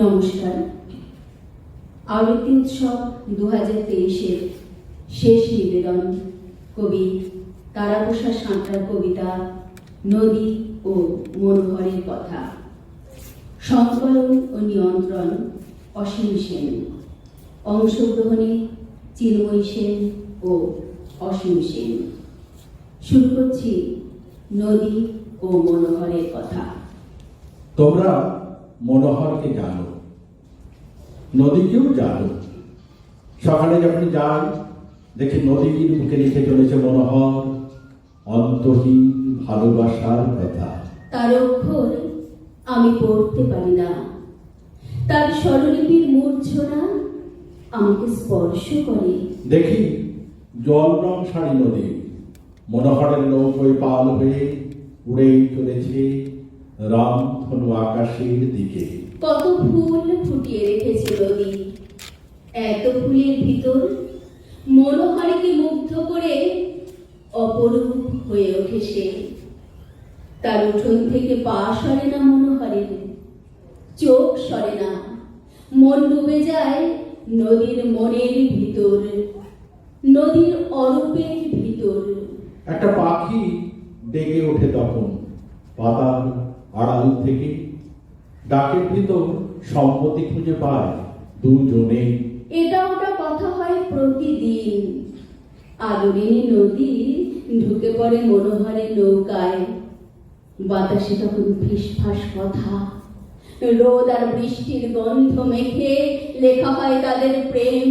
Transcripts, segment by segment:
নমস্কার। আবৃত্তি উৎসব দু হাজার তেইশের শেষ নিবেদন কবি তারাপ্রসাদ সাঁতরার কবিতা নদী ও মনোহরের কথা। সংকলন ও নিয়ন্ত্রণ অসীম সেন। অংশগ্রহণে চিন্ময়ী সেন ও অসীম সেন। শুরু করছি নদী ও মনোহরের কথা। তোমরা মনোহরকে জানো। নদীকেও জানো। সকালে যখন যাই দেখি নদীর বুকে লিখে চলেছে মনোহর অন্তহীন ভালোবাসার কথা। তার অক্ষর আমি পড়তে পারি না। তার স্বরলিপির মূর্ছনা আমাকে স্পর্শ করে। দেখি জল রং শাড়ি নদী। মনোহরের নৌকোয় পাল হয়ে উড়েই চলেছে রামধনু আকাশের দিকে। কত ফুল ফুটিয়ে রেখেছে নদী এত ফুলের ভিতর মনোহরকে মুগ্ধ করে অপরূপ হয়ে ওঠে সে? তার উঠোন থেকে পা সরে না মনোহরের। চোখ সরে না। মন ডুবে যায় নদীর মনের ভিতর। নদীর অরূপের ভিতর। একটা পাখি ডেকে ওঠে তখন। পাতার আড়াল থেকে ডাকের ভিতর সম্মতি খুঁজে পায় দুজনে। এটা ওটা কথা হয় প্রতিদিন। আদরিনী নদী ঢুকে পড়ে মনোহরের নৌকায়। বাতাসে তখন ফিসফাস কথা। রোদ আর বৃষ্টির গন্ধ মেখে লেখা হয় তাদের প্রেম।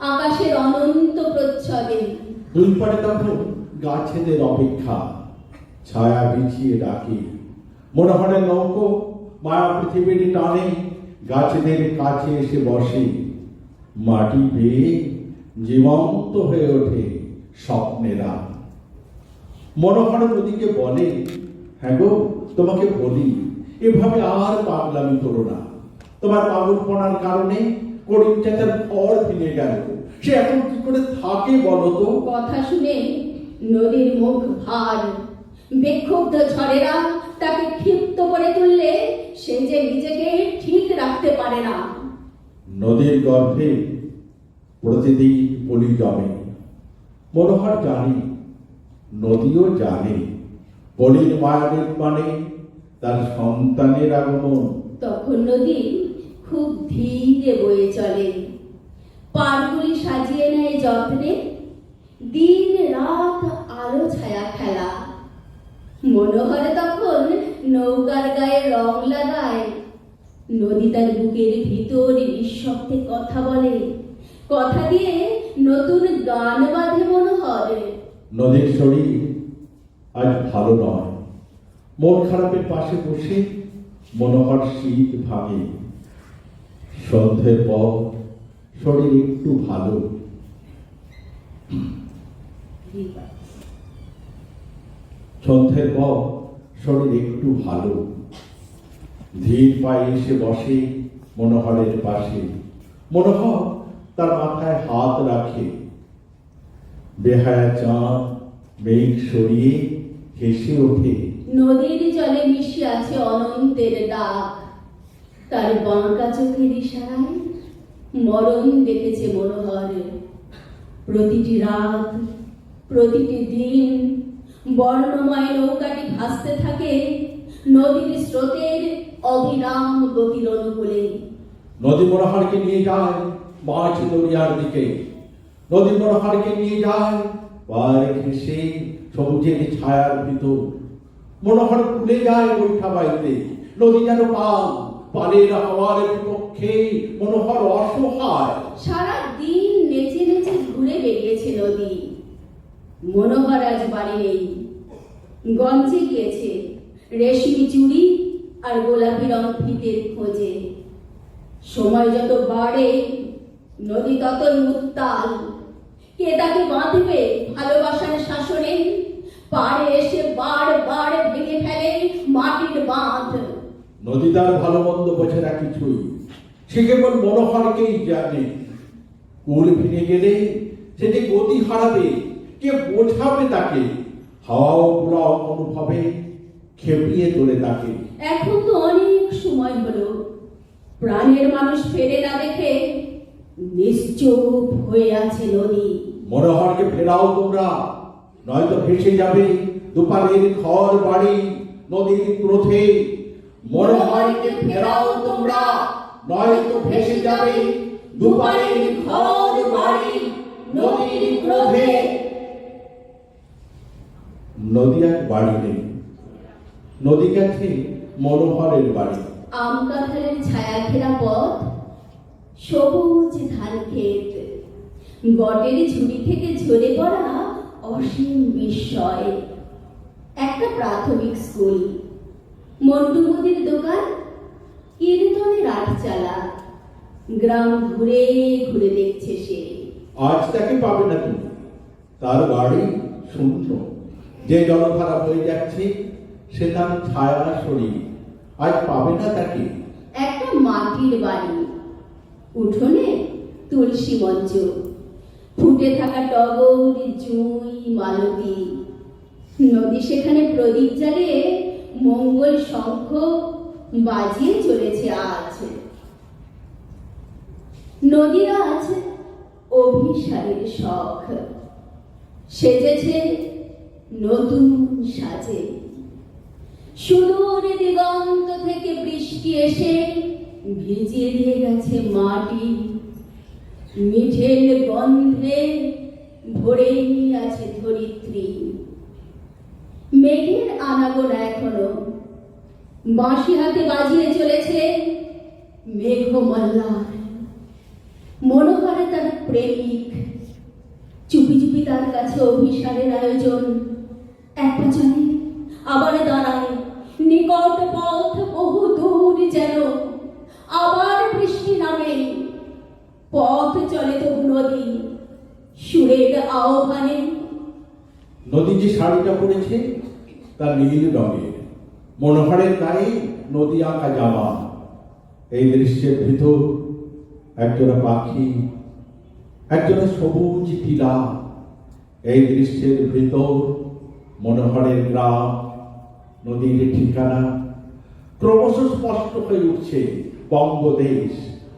আকাশের অনন্ত প্রচ্ছদে। দুই পারে তখন গাছেদের অপেক্ষা। ছায়া বিছিয়ে ডাকে। মনোহরের নৌকো মায়া পৃথিবীর টানে, গাছেদের কাছে এসে বসে। মাটি পেয়ে জীবন্ত হয়ে ওঠে স্বপ্নেরা মনোহর নদীকে বলে হ্যাঁ গো, তোমাকে বলি, এভাবে আর পাগলামি করো না। তোমার পাগলপনার কারণে করিম চাচার ঘর ভেঙে গেল। সে এখন কি করে থাকে বলো তো? কথা শুনে নদীর মুখ ভার, বিক্ষুব্ধ ঝড়েরা তাকে ক্ষিপ্ত করে তুললে সে যে নিজেকে ঠিক রাখতে পারে না। নদীর গর্ভে প্রতিদিন বলি জমে মনোহর জানে নদীও জানে বলির মায়াদের মানে তার সন্তানের আগমন। তখন নদী খুব ধীরে বয়ে চলে। পাড়গুলি সাজিয়ে নেয় যত্নে। দিন রাত আলো ছায়া খেলা। মনোহরে তখন নৌকার গায়ে রং লাগায়। নদী তার বুকের ভিতর নিঃশব্দে কথা বলে। কথা দিয়ে নতুন গান বাঁধে মনোহর। নদীর শরীর আজ ভালো নয়। মন খারাপের পাশে বসে মনোহর শীত ভাঙে সন্ধ্যের পর শরীর একটু ভালো। সন্ধ্যের পর শরীর একটু ভালো। ধীর পায়ে এসে বসে মনোহরের পাশে। মনোহর তার মাথায় হাত রাখে। বেহায়া চাঁদ, মেঘ সরিয়ে হেসে ওঠে। নদীর জলে মিশে আছে অনন্তের ডাক তার বাঁকা চোখের ইশারায় মরণ দেখেছে মনোহর। প্রতিটি রাত, প্রতিটি দিন বর্ণময় নৌকাটি ভাসতে থাকে নদীর স্রোতের অবিরাম গতির অনুকূলে। নদী মনোহরকে নিয়ে যায় মাছ দরিয়ার দিকে। নদী মনোহরকে নিয়ে যায় পার ঘেসে সবুজের ছায়ার ভিতর। মনোহর ভুলে যায় বৈঠা বাইতে নদী যেন পাল পালের হাওয়ার বিপক্ষে মনোহর অসহায়। সারা দিন নেচে নেচে ঘুরে বেরিয়েছে নদী। মনোহর আজ বাড়ি নেই। গঞ্জে গিয়েছে রেশমি চুড়ি আর গোলাপি রং ফিতের খোঁজে। সময় যত বাড়ে, নদী ততই উত্তাল। কে তাকে বাঁধবে ভালোবাসার শাসনে? পাড়ে এসে বার বার ভেঙে ফেলে মাটির বাঁধ। নদী তার ভালো মন্দ বোঝে না কিছুই। সে কেবল মনোহরকেই জানে। কুল ভেঙে গেলে সে যে গতি হারাবে, কে বোঝাবে তাকে? হাওয়াও পুরাও অনুভবে খেপিয়ে তোলে তাকে। এখন তো অনেক সময় হলো প্রাণের মানুষ ফেরে না দেখে নিশ্চুপ হয়ে আছে নদী। মনোহরকে ফেরাও তোমরা নয়তো ভেসে যাবে দুপারের ঘর বাড়ি নদীর ক্রোধে। মনোহরকে ফেরাও তোমরা নয়তো ভেসে যাবে দুপারের ঘর বাড়ি নদীর ক্রোধে। নদী আর বাড়ি নেই। নদী গেছে মনোহরের বাড়ি। আম কাঁঠালের ছায়া ঘেরা পথ সবুজ ধান ক্ষেত। বটের ঝুড়ি থেকে ঝরে পড়া অসীম বিস্ময়। একটা প্রাথমিক স্কুল। মন্টু মুদির দোকান কীর্তনের আটচালা। গ্রাম ঘুরে ঘুরে দেখছে সে। আজ তাকে পাবে না তুমি। তার বাড়ি শূন্য যে জলধারা বয়ে যাচ্ছে, সে তার ছায়া শরীর আজ পাবে না তাকে? একটা মাটির বাড়ি। উঠোনে তুলসী মঞ্চ। ফুটে থাকা টগর, জুঁই, মালতী। নদী সেখানে প্রদীপ জ্বালিয়ে মঙ্গল শঙ্খ বাজিয়ে চলেছে আজ। নদীর আজ অভিসারের শখ। সেজেছে নতুন সাজে। সুদূর দিগন্ত থেকে বৃষ্টি এসে ভিজিয়ে দিয়ে গেছে মাটি। মিঠের গন্ধে ভরে আছে ধরিত্রী। মেঘের আনাগোনা এখনও বাঁশি হাতে বাজিয়ে চলেছে মেঘ মেঘমল্লার। মনোহরে তার প্রেমিক, চুপি চুপি তার কাছে অভিসারের আয়োজন। এক আবার দাঁড়ায়। নিকট পথ বহু দূর যেন আবার বৃষ্টি নামে। পথ চলে তবু নদী, সুরের আহ্বানে। নদী যে শাড়িটা পরেছে তা নীল রঙের মনোহরের গায়ে নদী আঁকা জামা। এই দৃশ্যের ভিতর একজোড়া পাখি, একজোড়া সবুজ টিলা। এই দৃশ্যের ভিতর মনোহরের গ্রাম, নদীর ঠিকানা। ক্রমশ স্পষ্ট হয়ে উঠছে বঙ্গদেশ।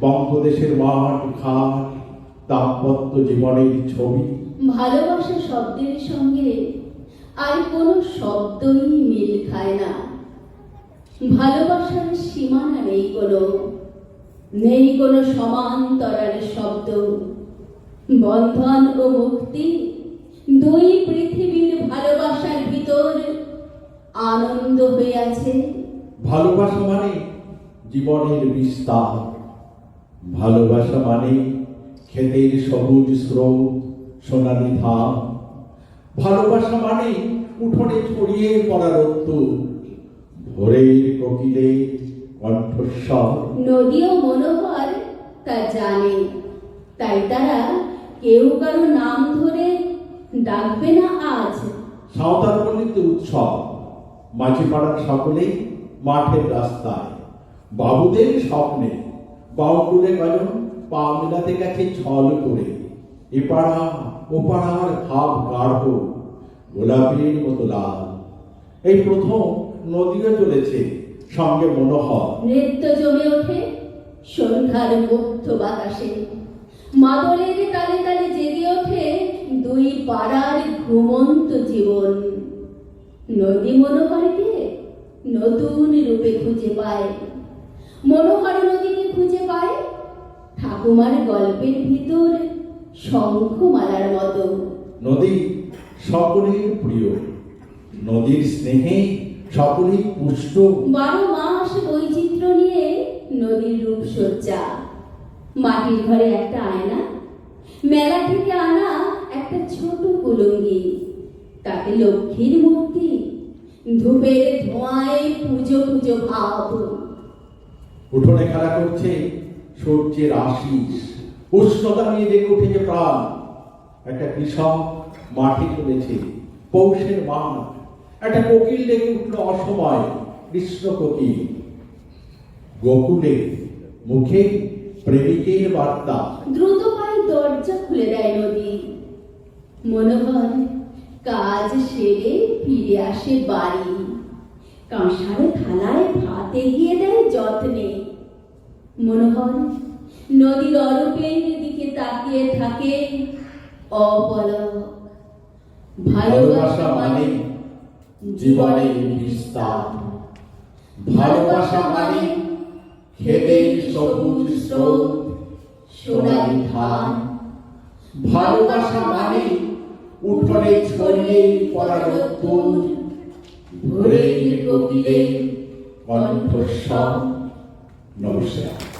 বঙ্গদেশের মাঠ, ঘাট, দাম্পত্য জীবনের ছবি। ভালোবাসা শব্দের সঙ্গে আর কোনো শব্দই মিল খায় না। ভালোবাসার সীমানা নেই কোনো নেই কোনো সমান্তরাল শব্দ। বন্ধন ও মুক্তি দুই পৃথিবীর আনন্দ হয়ে আছে? ভালোবাসা মানে জীবনের বিস্তার। ভালোবাসা মানে ক্ষেতের সবুজ স্রোত সোনালি ধান ভালোবাসা মানে উঠোনে ছড়িয়ে পড়া রোদ্দুর ভোরের কোকিলে কণ্ঠস্বর। নদী ও মনোহর তা জানে তাই তারা কেউ কারও নাম ধরে ডাকবে না আজ। সাঁওতাল পল্লীতে উৎসব। মাঝি পাড়ার সকলেই মাঠের রাস্তায়। বাবুদের স্বপ্নে বাউকুলে গজন পা মেলাতে গেছে ছল করে। এপাড়া ওপাড়ার ভাব গাঢ়, গোলাপের মতো লাল। এই প্রথম নদীও চলেছে সঙ্গে মনোহর। নৃত্য জমে ওঠে সন্ধ্যার মুক্ত বাতাসে। মাদলের তালে তালে জেগে ওঠে দুই পাড়ার ঘুমন্ত জীবন। নদী মনোহরকে নতুন রূপে খুঁজে পায়। মনোহর নদীকে খুঁজে পায় ঠাকুমার গল্পের ভিতর শঙ্খমালার মতো। নদী সকলের প্রিয়। নদীর স্নেহে সকলেই পুষ্ট। বারো মাস বৈচিত্র্য নিয়ে নদীর রূপসজ্জা মাটির ঘরে একটা আয়না মেলা থেকে আনা একটা ছোট কুলঙ্গি। তাতে লক্ষ্মীর মূর্তি ধূপের ধোঁয়ায় পুজো পুজো ভাব। উঠোনে খেলা করছে সূর্যের আশিস। উষ্ণতা নিয়ে দেখে উঠেছে প্রাণ। একটা কৃষক মাটি তুলেছে পৌষের মাঠ একটা কোকিল ডেকে উঠল অসময় কৃষ্ণ কোকিল। গোকুলে মুখে প্রেমিকের বার্তা। দ্রুত পায়ে দরজা খুলে দেয় নদী। মনোহর কাজ সেরে ফিরে আসে বাড়ি। কাঁসার থালায় ভাত এগিয়ে দেয় যত্নে। মনোহর নদীর অরূপের দিকে তাকিয়ে থাকে অপলক। ভালোবাসা মানে জীবনের বিস্তার। ভালোবাসা মানে খেতের সবুজ স্রোত সোনালি ধান। ভালোবাসা মানে উঠোনে ছড়িয়ে পড়ার রোদ্দুর ভোরের কোকিলের কণ্ঠস্বর নমস্কার।